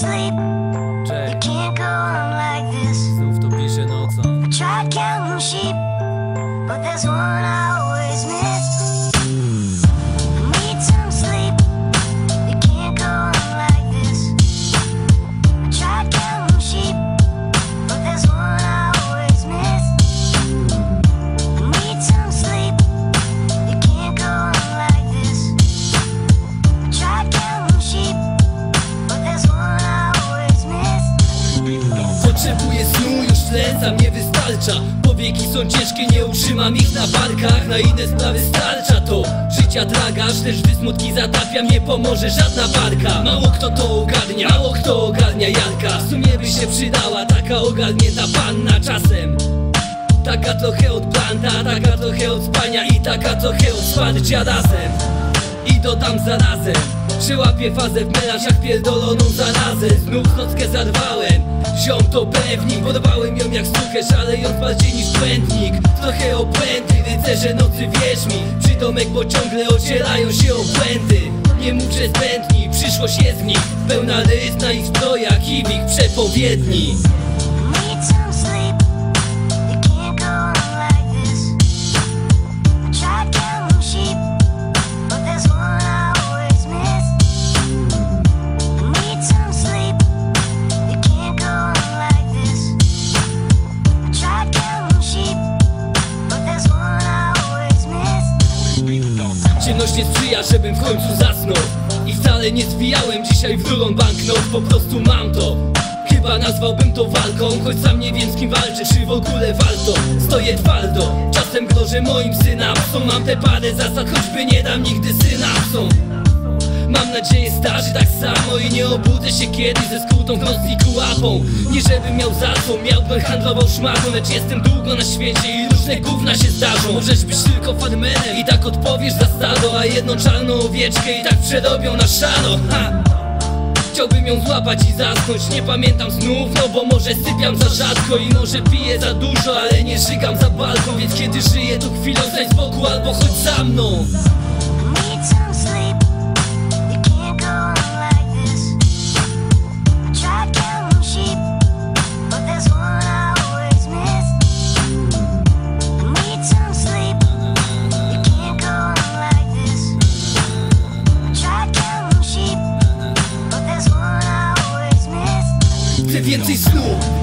sleep. Check. You can't go on like this. Znów to pisze nocą. I tried counting sheep, but there's one I always miss. Wystarcza. Powieki są ciężkie, nie utrzymam ich na barkach. Na inne sprawy starcza to Życia tragarz, też gdy smutki zatapiam Nie pomoże żadna barka. Mało kto to ogarnia, mało kto ogarnia Janka W sumie by się przydała taka ogarnięta panna czasem. Taka trochę od blanta, taka trochę od spania I taka trochę od wsparcia razem. I dodam zarazem Że łapię fazę w melanżach pierdoloną zarazę. Znów nockę zarwałem Ziom to pewnik, podobałem ją jak sucherz Ale ją bardziej niż błędnik. Trochę obłędy, rycerze nocy wierz mi. Przydomek, bo ciągle ocierają się o błędy Nie mów, że zbędni, przyszłość jest w nich. Pełna rys na ich strojach i w ich przepowiedni nie sprzyja, żebym w końcu zasnął. I wcale nie zwijałem dzisiaj w drugą banknot Po prostu mam to. Chyba nazwałbym to walką Choć sam nie wiem z kim walczę, czy w ogóle warto. Stoję twardo, czasem grożę moim synapsom Mam te parę zasad, choćby nie dam nigdy synapsom Mam nadzieję starzy tak samo I nie obudzę się kiedyś ze skutą w nocniku łapą Nie żebym miał za co, miałbym handlował szmatą Lecz jestem długo na świecie i różne gówna się zdarzą. Możesz być tylko farmerem i tak odpowiesz za stado A jedną czarną owieczkę i tak przerobią na szano. Ha! Chciałbym ją złapać i zasnąć Nie pamiętam snów, no bo może sypiam za rzadko I może piję za dużo, ale nie żygam za balką Więc kiedy żyję to chwilą stań z boku albo chodź za mną więcej snu.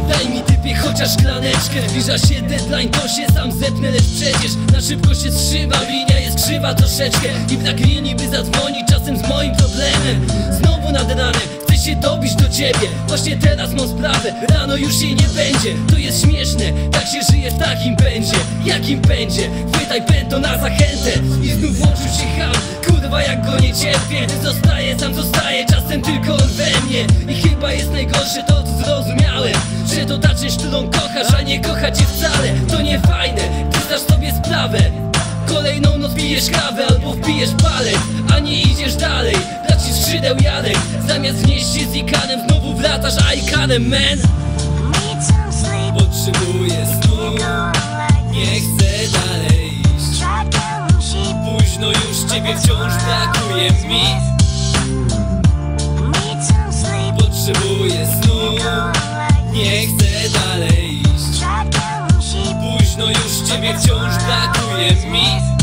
Daj mi typie chociaż szklaneczkę Zbliża się deadline, to się sam zepnę Lecz przecież na szybko się zszywam Linia jest krzywa troszeczkę. I brak linii by zadzwonić czasem z moim problemem. Znowu nad ranem Chcę się dobić do ciebie. Właśnie teraz mam sprawę Rano już jej nie będzie. To jest śmieszne Tak się żyje takim pędzie. Jakim pędzie? Chwytaj pęto na zachętę. I znów włączył się ham Kurwa jak go nie cierpię. Zostaję sam zostaję Czasem tylko on we mnie I chyba jest najgorsze to co zrozumiałem Że to ta część, którą kochasz A nie kocha cię wcale To nie fajne Ty zdasz sobie sprawę Kolejną noc pijesz kawę albo wpijesz palec A nie idziesz dalej ci skrzydeł Janek Zamiast wnieść się z ikanem Znowu wracasz ajkanem man. Potrzebuję snu Nie chcę dalej iść. Późno już ciebie wciąż brakuje mi Nie chcę dalej iść. Późno już ciebie wciąż brakuje mi